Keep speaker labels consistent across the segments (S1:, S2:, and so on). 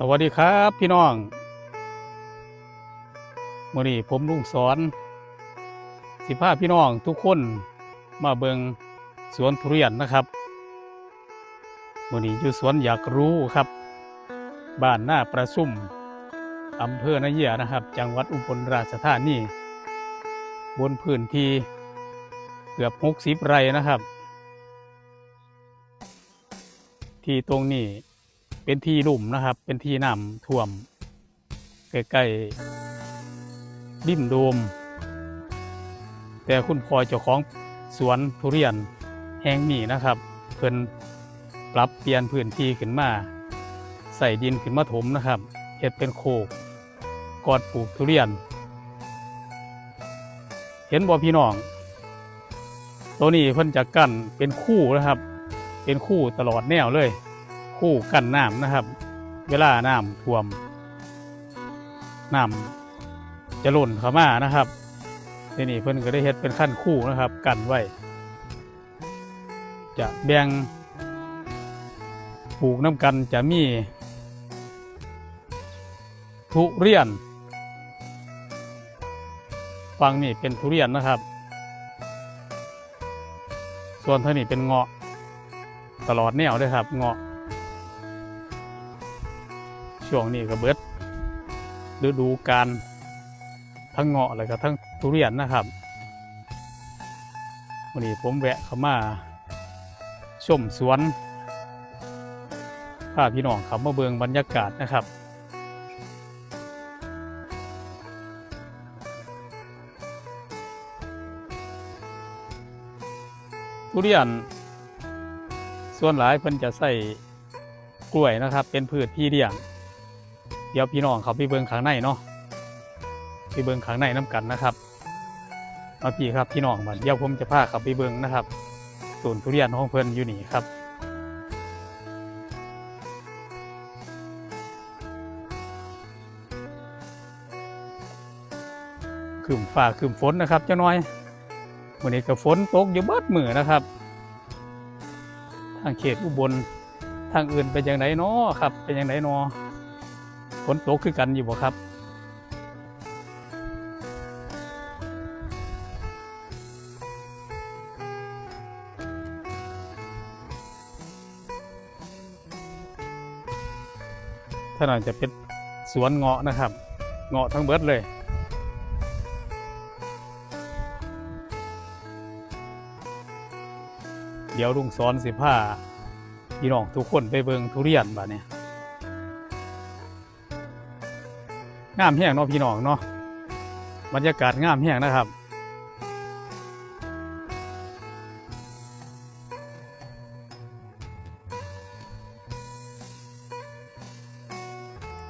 S1: สวัสดีครับพี่น้องมื่อนี้ผมลุงสอน สิพาพี่น้องทุกคนมาเบิงสวนทุเรียนนะครับมื่อนี้อยู่สวนอยากรู้ครับ บ้านหน้าประซุ่มอำเภอนาเยียนะครับ จังหวัดอุบลราชธานีบนพื้นที่เกือบหกสิบไร่นะครับ ที่ตรงนี้ เป็นที่ลุ่มนะครับ เป็นที่น้ำท่วมใกล้ๆริมโดม แต่คุณพ่อเจ้าของสวนทุเรียนแห่งนี้นะครับ เพิ่นปรับเปลี่ยนพื้นที่ขึ้นมาใส่ดินขึ้นมาถมนะครับเฮ็ดเป็นโคกกอดปลูกทุเรียน เห็นบ่พี่น้อง ตัวนี้เพิ่นจะกั้นเป็นคู่นะครับ เป็นคู่ตลอดแนวเลย คู่กั้นน้ำนะครับ เวลาน้ำท่วมน้ำจะหล่นเข้ามานะครับทีนี้เพิ่นก็ได้เฮ็ดเป็นขั้นคู่นะครับ กันไว้ จะแบ่งปลูกน้ำกันจะมี ทุเรียนฟังนี่เป็นทุเรียนนะครับ ส่วนเท่านี้เป็นเงาะ ตลอดแนวเลยครับ เงาะ ช่วงนี้ก็เบิดฤดูการทั้งเงาะแล้วก็ทั้งทุเรียนนะครับวันนี้ผมแวะเข้ามาชมสวนพาพี่น้องเขามาเบิงบรรยากาศนะครับ ทุเรียน ส่วนหลายเพิ่นจะใส่กล้วยนะครับ เป็นพืชพี่เลี้ยง ดี๋ยวพี่น้องเขาไปเบิ่งข้างในเนาะไปเบิ่งข้างในน้กันนะครับมาพี่ครับพี่น้องมาเดี๋ยวผมจะพาเขาไปเบิ่งนะครับสวนทุเรียนของเพิ่นอยู่นี่ครับคืมฟ้าคืมฝนนะครับเจ้าน้อยวันนี้ก็ฝนตกอยู่เบิดมือนะครับ ทางเขตอุบลทางอื่นเป็นอย่างไรเนาะครับเป็นอย่างไรเนาะ ฝนตกคือกันอยู่บ่ครับ ถ้าหน่อยจะเป็นสวนเงาะนะครับ เงาะทั้งเบิดเลยเดี๋ยวลุงสอนสิผ้าพี่น้องทุกคนไปเบิงทุเรียนบ่เนี่ย งามแห้งเนาะพี่น้องเนาะบรรยากาศงามแห้งนะครับ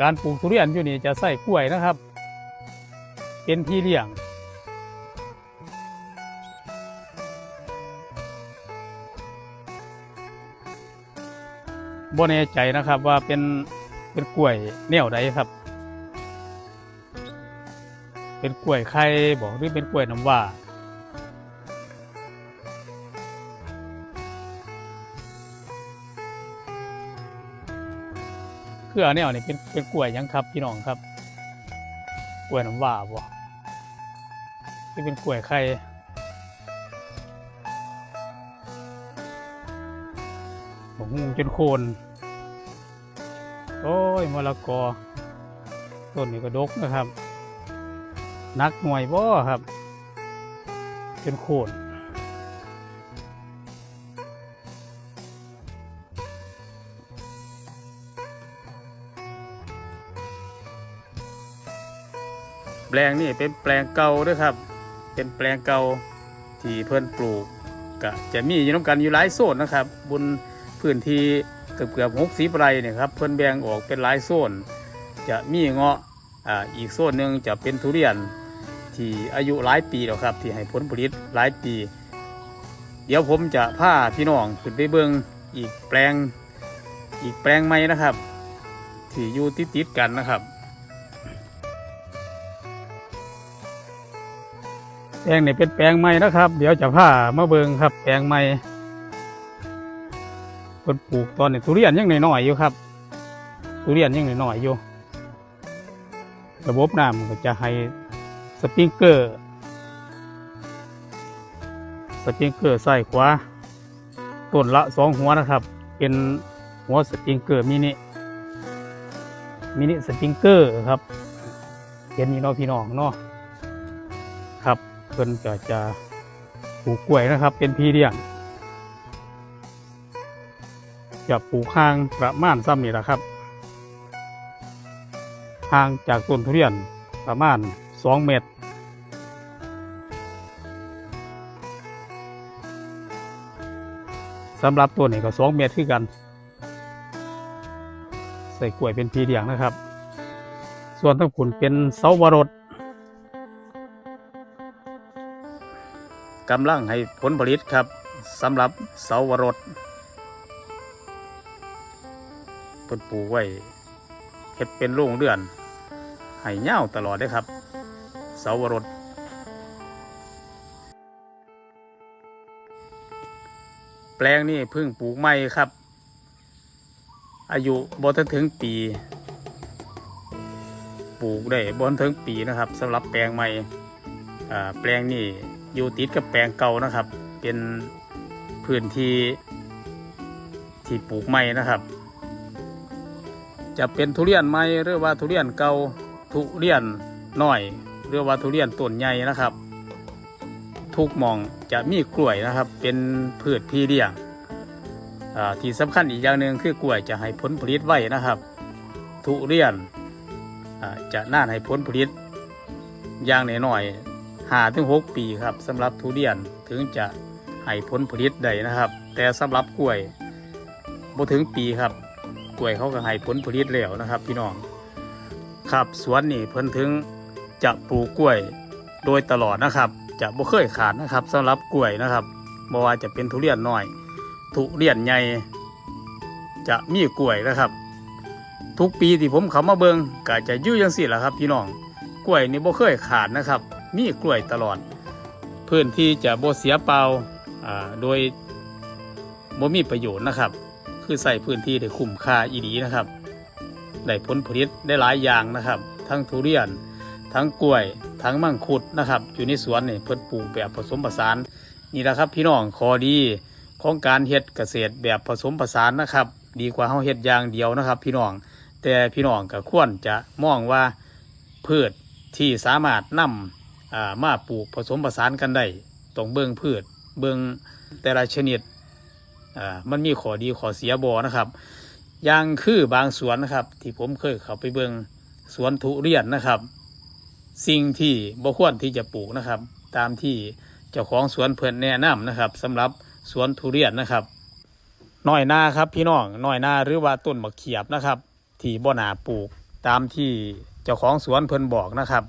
S1: การปลูกทุเรียนอยู่นี่จะใส่กล้วยนะครับ เป็นที่เลี้ยง บ่แน่ใจนะครับว่าเป็นเป็นกล้วยแนวใดครับ เป็นกล้วยไข่บอกหรือเป็นกล้วยน้ำว่าคืออันแนวนี่เป็นเป็นกล้วยยังครับพี่น้องครับ กล้วยน้ำว่าบ่ที่เป็นกล้วยไข่ผมงจนโคน โอ้ยมะละกอต้นนี้ก็ดกนะครับ นักหน่วยบ่ครับ จนโคนแปลงนี่เป็นแปลงเก่าด้วยครับ เป็นแปลงเก่าที่เพิ่อนปลูกก็จะมีอยู่น้ำกันอยู่หลายโซนนะครับ บนพื้นที่เกือบเกือบหกสิบไรเนี่ยครับเพิ่อนแบ่งออกเป็นหลายโซน จะมีเงาะอ่าอีกโซนหนึ่งจะเป็นทุเรียน ที่อายุหลายปีแล้วครับ ที่ให้ผลผลิตหลายปี เดี๋ยวผมจะพาพี่น้องขึ้นไปเบิงอีกแปลง อีกแปลงใหม่นะครับ ที่อยู่ติดติดกันนะครับแปลงนี่เป็นแปลงใหม่นะครับ เดี๋ยวจะพามาเบิงครับ แปลงใหม่เพิ่นปลูกตอนนี้ทุเรียนยังน้อยๆอยู่ครับ ทุเรียนยังน้อยๆอยู่ ระบบน้ำก็จะให้ สปริงเกอร์ สปริงเกอร์ใส่ขวาต้นละสองหัวนะครับ เป็นหัวสปริงเกอร์มินิ มินิสปริงเกอร์ครับ เห็นนี่เนาะพี่น้องเนาะ ครับเพิ่นก็จะปลูกกล้วยนะครับ เป็นพี่เลี้ยงจะปลูกห่างประมาณซ้ำนี่แหละครับห่างจากต้นทุเรียนประมาณ 2 เมตร สำหรับตัวนี้ก็2เมตรคือกัน ใส่กล้วยเป็นพีเดียงนะครับ ส่วนทั้งผุนเป็นเสาวรสกำลังให้ผลผลิตครับสำหรับเสาวรสเพิ่นปลูกไว้เฮ็ดเป็นโรงเรือนให้เง่าตลอดเลยครับ เสาวรส ปลงนี่เพิ่งปลูกใหม่ครับ อายุบ่ทันถึงปี ปลูกได้บนถึงปีนะครับสำหรับแปลงใหม่แปลงนี่อยู่ติดกับแปลงเก่านะครับ เป็นพื้นที่ที่ปลูกใหม่นะครับ จะเป็นทุเรียนใหม่หรือว่าทุเรียนเก่าทุเรียนน้อยหรือว่าทุเรียนต้นใหญ่นะครับ ทุกมองจะมีกล้วยนะครับ เป็นพืชพี่เลี้ยงที่สำคัญอีกอย่างหนึ่งคือกล้วยจะให้ผลผลิตไว้นะครับ ทุเรียนจะน่านให้ผลผลิตอย่างน้อยๆหาถึงหกปีครับสำหรับทุเรียนถึงจะให้ผลผลิตได้นะครับ แต่สำหรับกล้วยบ่ถึงปีครับกล้วยเขาก็ให้ผลผลิตแล้วนะครับ พี่น้องครับสวนนี่เพิ่นถึงจะปลูกกล้วยโดยตลอดนะครับ จะบ่เคยขาดนะครับสำหรับกล้วยนะครับบ่ว่าจะเป็นทุเรียนน้อย ทุเรียนใหญ่จะมีกล้วยนะครับ ทุกปีที่ผมเขามาเบิงก็จะอยู่ยังสิแหละครับ พี่น้องกล้วยนี่บ่เคยขาดนะครับ มีกล้วยตลอด พื้นที่จะบ่เสียเปล่าอ่าโดยบ่มีประโยชน์นะครับ คือใส่พื้นที่ได้คุ้มค่าอีดีนะครับได้ผลผลิตได้หลายอย่างนะครับ ทั้งทุเรียนทั้งกล้วย ทั้งมังคุดนะครับ อยู่ในสวนนี่เพิ่นปลูกแบบผสมผสานนี่แหละครับ พี่น้องขอดีของการเฮ็ดเกษตรแบบผสมผสานนะครับ ดีกว่าเฮาเฮ็ดอย่างเดียวนะครับ พี่น้องแต่พี่น้องก็ควรจะมองว่าพืชที่สามารถนำอ่ามาปลูกผสมผสานกันได้ต้องเบิ่งพืชเบิ่งแต่ละชนิดมันมีข้อดีข้อเสียบ่นะครับอย่างคือบางสวนนะครับ ที่ผมเคยเข้าไปเบิงสวนทุเรียนนะครับ สิ่งที่บ่ควรที่จะปลูกนะครับ ตามที่เจ้าของสวนเพิ่นแนะนำนะครับสำหรับสวนทุเรียนนะครับน้อยนาครับพี่น้องน้อยนาหรือว่าต้นมะเขียบนะครับ ที่บ่นาปลูกตามที่เจ้าของสวนเพิ่นบอกนะครับ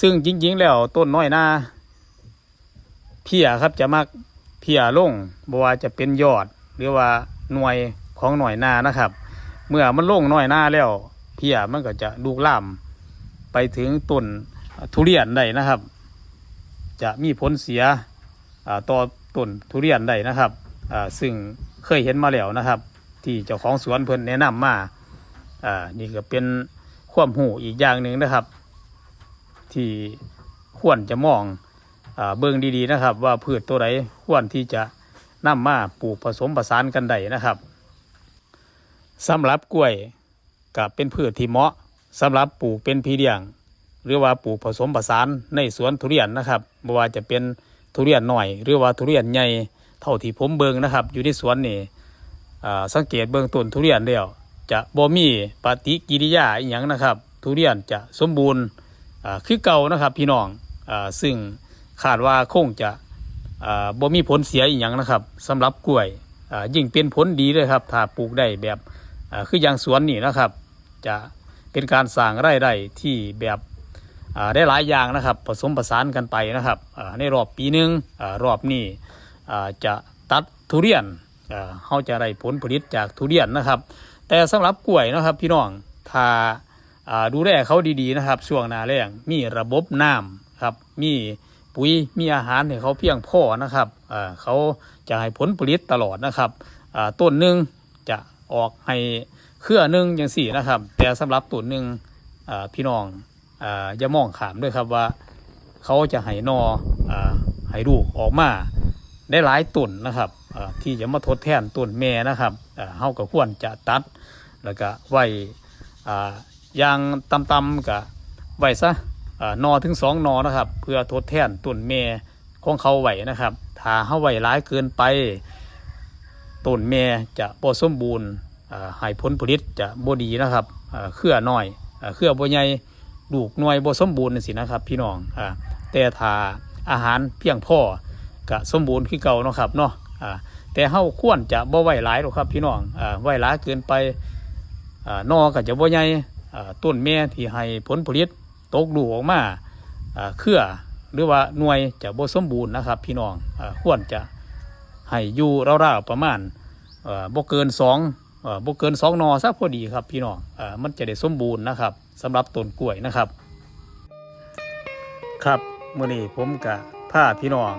S1: ซึ่งจริงๆแล้วต้นน้อยนาเพียครับจะมักเพียลงบว่าจะเป็นยอด หรือว่าหน่วยของหน่อยนานะครับ เมื่อมันลงหน่อยนาแล้ว เพียมันก็จะลูกล่า ไปถึงต้นทุเรียนได้นะครับ จะมีผลเสียต่อต้นทุเรียนได้นะครับซึ่งเคยเห็นมาแล้วนะครับ ที่เจ้าของสวนเพิ่นแนะนำมาอ่านี่ก็เป็นความหูอีกอย่างหนึ่งนะครับ ที่ควรจะมองอเบิ่งดีๆนะครับ ว่าพืชตัวใดควรที่จะนำมาปลูกผสมผสานกันได้นะครับสำหรับกล้วยก็เป็นพืชที่เหมาะ สำหรับปลูกเป็นพีเดียง หรือว่าปลูกผสมผสานในสวนทุเรียนนะครับไม่ว่าจะเป็นทุเรียนหน่อย หรือว่าทุเรียนใหญ่เท่าที่ผมเบิ่งนะครับ อยู่ในสวนนี่สังเกตเบิ่งต้นทุเรียนแล้วจะบ่มีปฏิกิริยาอหย่างนะครับ ทุเรียนจะสมบูรณ์คือเก่านะครับพี่น้องอซึ่งคาดว่าคงจะบ่มีผลเสียอีกอย่างนะครับสำหรับกล้วยยิ่งเป็นผลดีเลยครับ ถ้าปลูกได้แบบคืออย่างสวนนี่นะครับ จะ เป็นการสร้างไรายได้ที่แบบได้หลายอย่างนะครับ ผสมผสานกันไปนะครับในรอบปีหนึ่งอรอบนี้จะตัดทุเรียนเขาจะได้ผลผลิตจากทุเรียนนะครับ แต่สำหรับกล้วยนะครับพี่น้องถ้าดูแลเขาดีๆนะครับ ช่วงนาแล้งมีระบบน้ำครับมีปุ๋ยมีอาหารให้เขาเพียงพอนะครับเขาจะให้ผลผลิตตลอดนะครับต้นหนึ่งจะออกให้ เครือหนึ่งอย่างสี่นะครับ แต่สำหรับตุ่นหนึ่งพี่น้องอย่ามองขามด้วยครับว่า เขาจะให้นอให้ลูกออกมาได้หลายตุ่นนะครับที่จะมาทดแทนตุ่นแม่นะครับเฮาก็ควรจะตัด แล้วก็ไว้ยางต่ำๆกับไว้ซะนอถึงสองนอนะครับ เพื่อทดแทนตุ่นแม่ของเขาไหวนะครับ ถ้าเฮาไว้หลายเกินไปต้นแม่จะบ่สมบูรณ์ ให้ผลผลิตจะบ่ดีนะครับเครือน้อยเครือบ่ใหญ่ลูกน่วยบ่สมบูรณ์สินะครับ พี่น้องอแต่ถ้าอาหารเพียงพอก็สมบูรณ์คือเก่าเนาะครับเนาะแต่เฮาควรจะบ่ไว้หลายหรอกครับพี่น้องอ่าไว้หลายเกินไปนอก็จะบ่ใหญ่ต้นแม่ที่ให้ผลผลิตตกลูกออกมาเครือหรือว่าหน่วยจะบ่สมบูรณ์นะครับ พี่น้องอ่าควรจะให้อยู่ราวๆประมาณบ่เกินสอง บ่เกินสองนอสักพอดีครับพี่น้องอ่อมันจะได้สมบูรณ์นะครับสำหรับต้นกล้วยนะครับ ครับมื้อนี้ผมกะพาพี่น้อง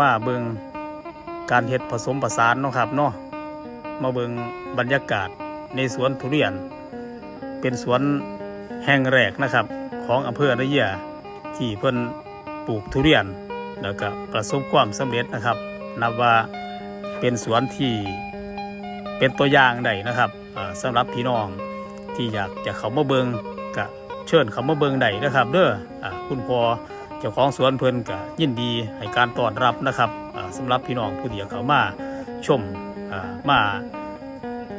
S1: มาเบิงการเฮ็ดผสมผสานเนาะครับเนาะมาเบิงบรรยากาศในสวนทุเรียน เป็นสวนแห่งแรกนะครับ ของอำเภอระยียที่เพิ่นปลูกทุเรียน แล้วก็ประสบความสำเร็จนะครับ นับว่าเป็นสวนที่ เป็นตัวอย่างได้นะครับอ่าสำหรับพี่น้องที่อยากจะเขามาเบิงก็เชิญเขามาเบิงได้นะครับเด้ออคุณพ่อเจ้าของสวนเพลินก็ยินดีให้การต้อนรับนะครับอ่าสำหรับพี่น้องผู้ที่อยากเขามาชมมา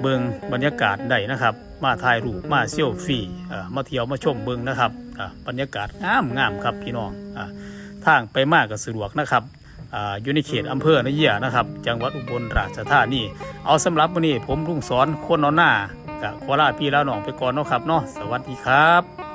S1: เบิงบรรยากาศได้นะครับ มาถ่ายรูปมาเซี่ยวฟรีอ่มาเที่ยวมาชมเบิงนะครับบรรยากาศงามงามครับพี่น้องทางไปมากก็สะดวกนะครับ อยู่ในเขตอำเภอนาเยียนะครับ จังหวัดอุบลราชธานีเอาสำหรับวันนี้ผมลุงสอนคนนอนหน้ากับโคราพี่แล้วน้องไปก่อนเนาะครับเนาะสวัสดีครับ